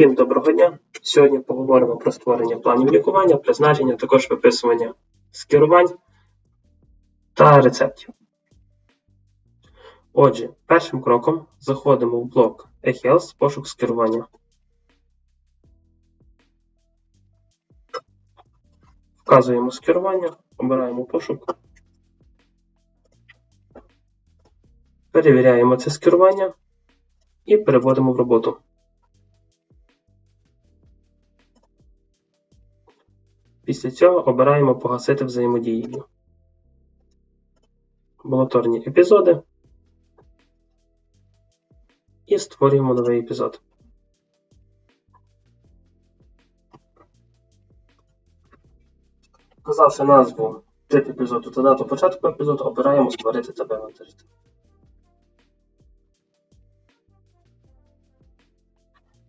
Всім доброго дня! Сьогодні поговоримо про створення планів лікування, призначення, також виписування скерувань та рецептів. Отже, першим кроком заходимо в блок eHealth пошук скерування. Вказуємо скерування, обираємо пошук. Перевіряємо це скерування і переводимо в роботу. Після цього обираємо Погасити взаємодію. Амбулаторні епізоди. І створюємо новий епізод. Вказавши назву тип епізоду та дату початку епізоду, обираємо Створити та вивантажити.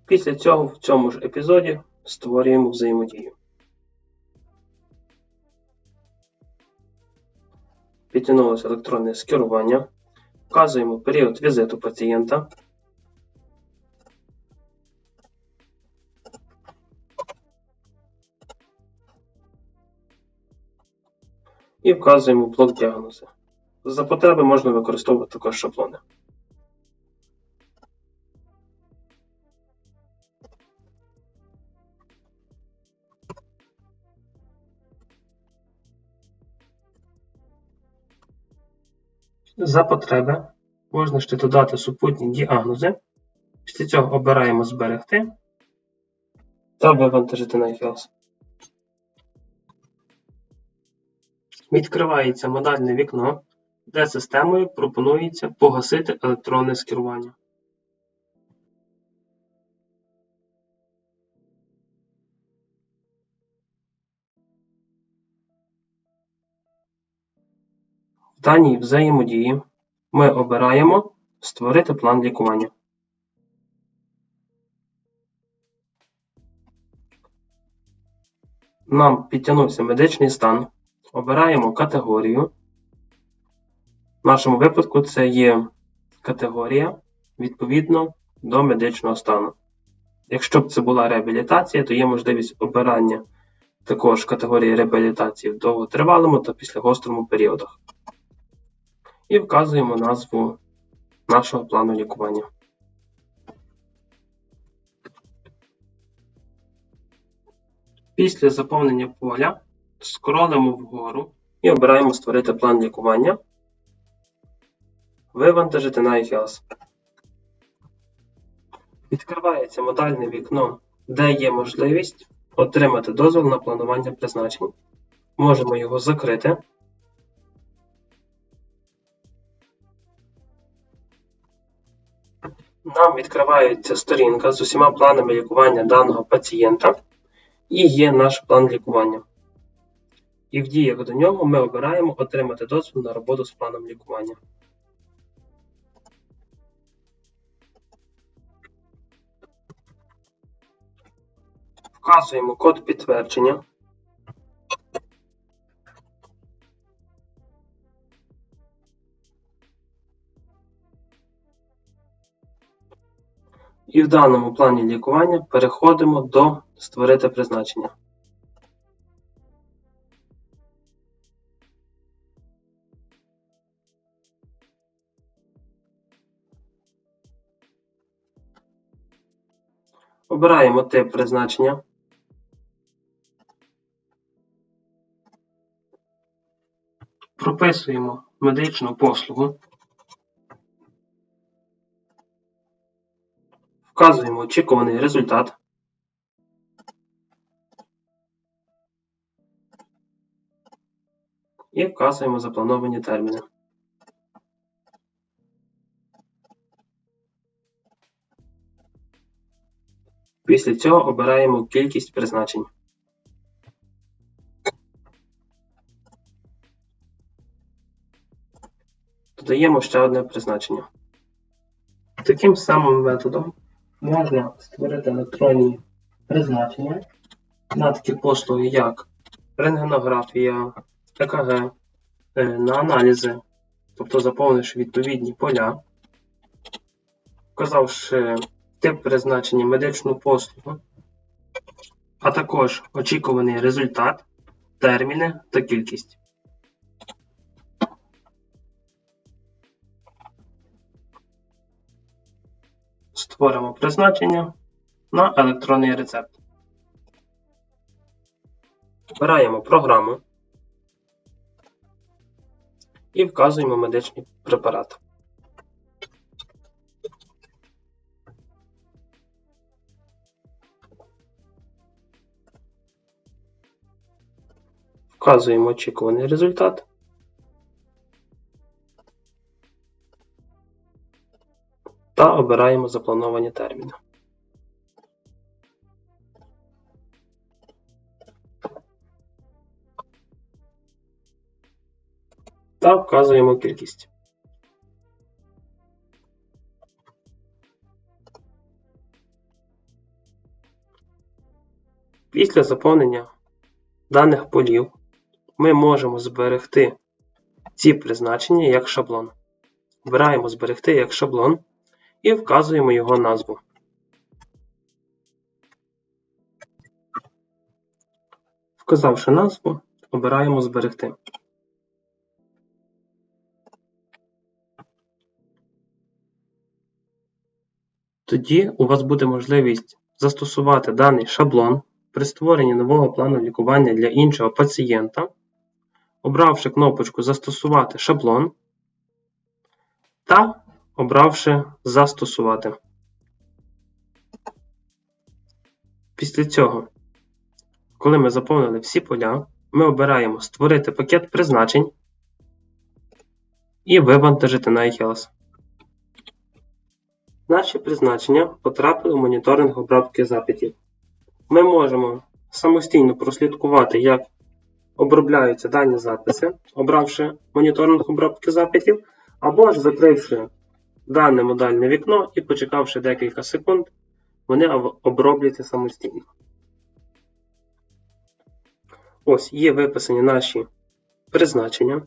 Після цього в цьому ж епізоді створюємо взаємодію. Підтягнулося електронне скерування. Вказуємо період візиту пацієнта. І вказуємо блок діагнозу. За потреби можна використовувати також шаблони. За потреби можна ще додати супутні діагнози. Після цього обираємо Зберегти та вивантажити на iFiles. Відкривається модальне вікно, де системою пропонується погасити електронне скерування. Даній взаємодії ми обираємо Створити план лікування. Нам підтягнувся медичний стан. Обираємо категорію. В нашому випадку це є категорія відповідно до медичного стану. Якщо б це була реабілітація, то є можливість обирання також категорії реабілітації в довготривалому та післягострому періодах. І вказуємо назву нашого плану лікування. Після заповнення поля скролимо вгору і обираємо Створити план лікування. Вивантажити на iFiles. Відкривається модальне вікно, де є можливість отримати дозвіл на планування призначень. Можемо його закрити. Нам відкривається сторінка з усіма планами лікування даного пацієнта і є наш план лікування. І в діях до нього ми обираємо отримати дозвіл на роботу з планом лікування. Вказуємо код підтвердження. І в даному плані лікування переходимо до Створити призначення. Обираємо тип призначення. Прописуємо медичну послугу. Очікуваний результат. І вказуємо заплановані терміни. Після цього обираємо кількість призначень. Додаємо ще одне призначення. Таким самим методом можна створити електронні призначення на такі послуги, як рентгенографія, ЕКГ, е, на аналізи, тобто заповнивши відповідні поля, вказавши тип призначення медичну послугу, а також очікуваний результат, терміни та кількість. Створимо призначення на електронний рецепт. Обираємо програму і вказуємо медичний препарат. Вказуємо очікуваний результат. Та обираємо заплановані терміни. Та вказуємо кількість. Після заповнення даних полів ми можемо зберегти ці призначення як шаблон. Вбираємо Зберегти як шаблон і вказуємо його назву. Вказавши назву, обираємо Зберегти. Тоді у вас буде можливість застосувати даний шаблон при створенні нового плану лікування для іншого пацієнта, обравши кнопочку Застосувати шаблон та обравши Застосувати. Після цього, коли ми заповнили всі поля, ми обираємо Створити пакет призначень і вивантажити на iHealth. Наші призначення потрапили в моніторинг обробки запитів. Ми можемо самостійно прослідкувати, як обробляються дані записи, обравши моніторинг обробки запитів, або ж закривши дане модальне вікно і почекавши декілька секунд, вони обробляться самостійно. Ось є виписані наші призначення. В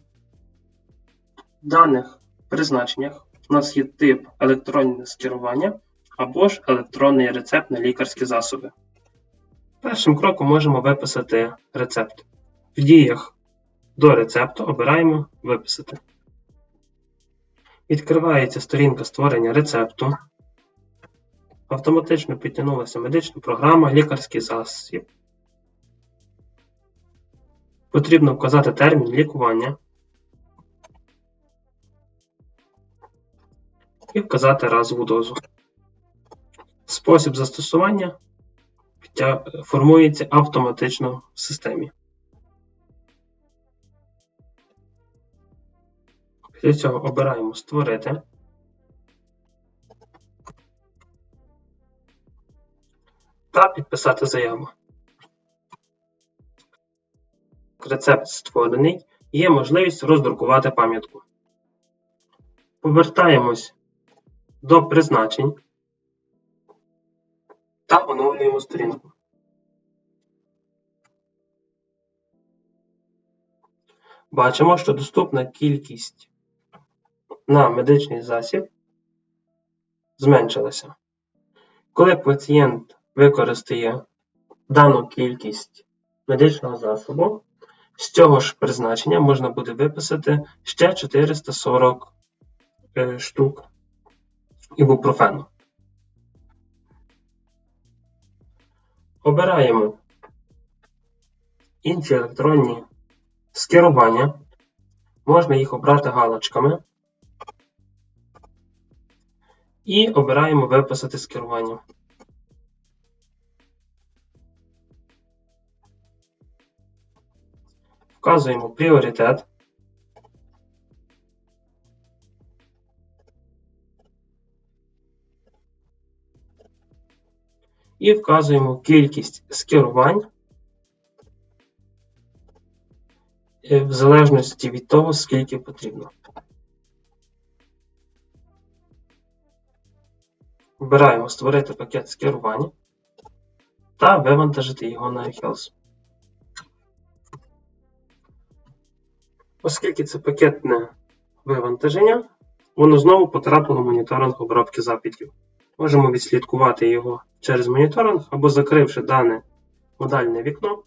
даних призначеннях у нас є тип електронне скерування або ж електронний рецепт на лікарські засоби. Першим кроком можемо виписати рецепт. В діях до рецепту обираємо Виписати. Відкривається сторінка створення рецепту. Автоматично підтягнулася медична програма, лікарський засіб. Потрібно вказати термін лікування і вказати разову дозу. Спосіб застосування формується автоматично в системі. Після цього обираємо Створити. Та підписати заяву. Рецепт створений, є можливість роздрукувати пам'ятку. Повертаємось до призначень та оновлюємо сторінку. Бачимо, що доступна кількість на медичний засіб зменшилася. Коли пацієнт використає дану кількість медичного засобу, з цього ж призначення можна буде виписати ще 440 е, штук ібупрофену. Обираємо інші електронні скерування. Можна їх обрати галочками. І обираємо Виписати скерування. Вказуємо пріоритет. І вказуємо кількість скерувань е, в залежності від того, скільки потрібно. Вибираємо Створити пакет скерування та вивантажити його на iHealth. Оскільки це пакетне вивантаження, воно знову потрапило в моніторинг обробки запитів. Можемо відслідкувати його через моніторинг або закривши дане модальне вікно.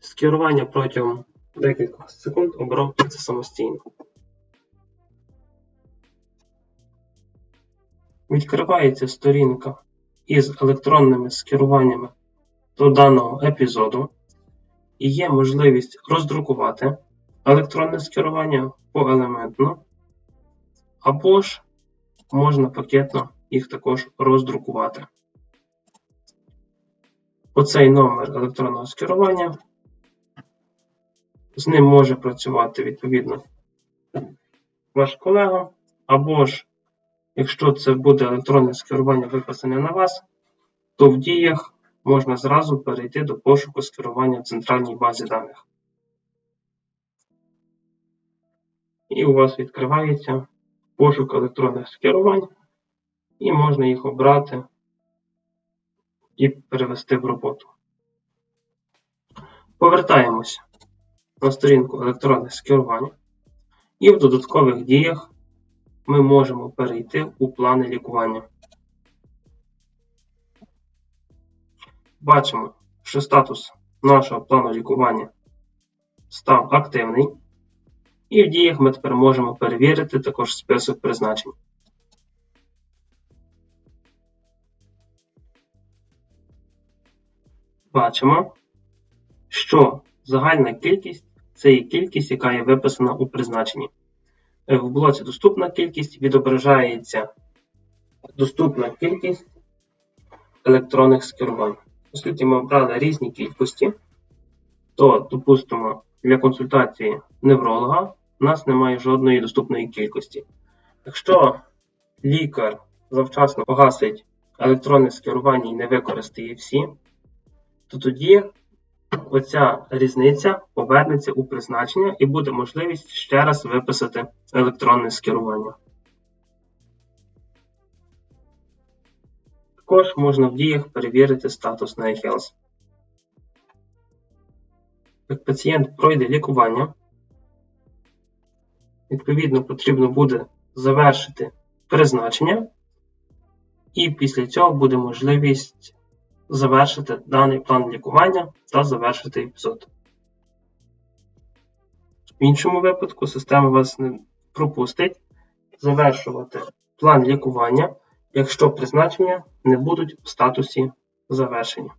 Скерування протягом декількох секунд обробляється самостійно. Відкривається сторінка із електронними скеруваннями до даного епізоду і є можливість роздрукувати електронне скерування поелементно, або ж можна пакетно їх також роздрукувати. Оцей номер електронного скерування. З ним може працювати відповідно ваш колега, або ж, якщо це буде електронне скерування виписане на вас, то в діях можна зразу перейти до пошуку скерування в центральній базі даних. І у вас відкривається пошук електронних скерувань, і можна їх обрати і перевести в роботу. Повертаємося на сторінку електронних скерувань, і в додаткових діях ми можемо перейти у плани лікування. Бачимо, що статус нашого плану лікування став активний. І в діях ми тепер можемо перевірити також список призначень. Бачимо, що загальна кількість це є кількість, яка є виписана у призначенні. Е, В блоці доступна кількість відображається доступна кількість електронних скерувань. Оскільки ми обрали різні кількості, то, допустимо, для консультації невролога у нас немає жодної доступної кількості. Якщо лікар завчасно погасить електронне скерування і не використає всі, то тоді оця різниця повернеться у призначення і буде можливість ще раз виписати електронне скерування. Також можна в діях перевірити статус на eHealth. Як пацієнт пройде лікування, відповідно потрібно буде завершити призначення, і після цього буде можливість завершити даний план лікування та завершити епізод. В іншому випадку система вас не пропустить завершувати план лікування, якщо призначення не будуть в статусі завершення.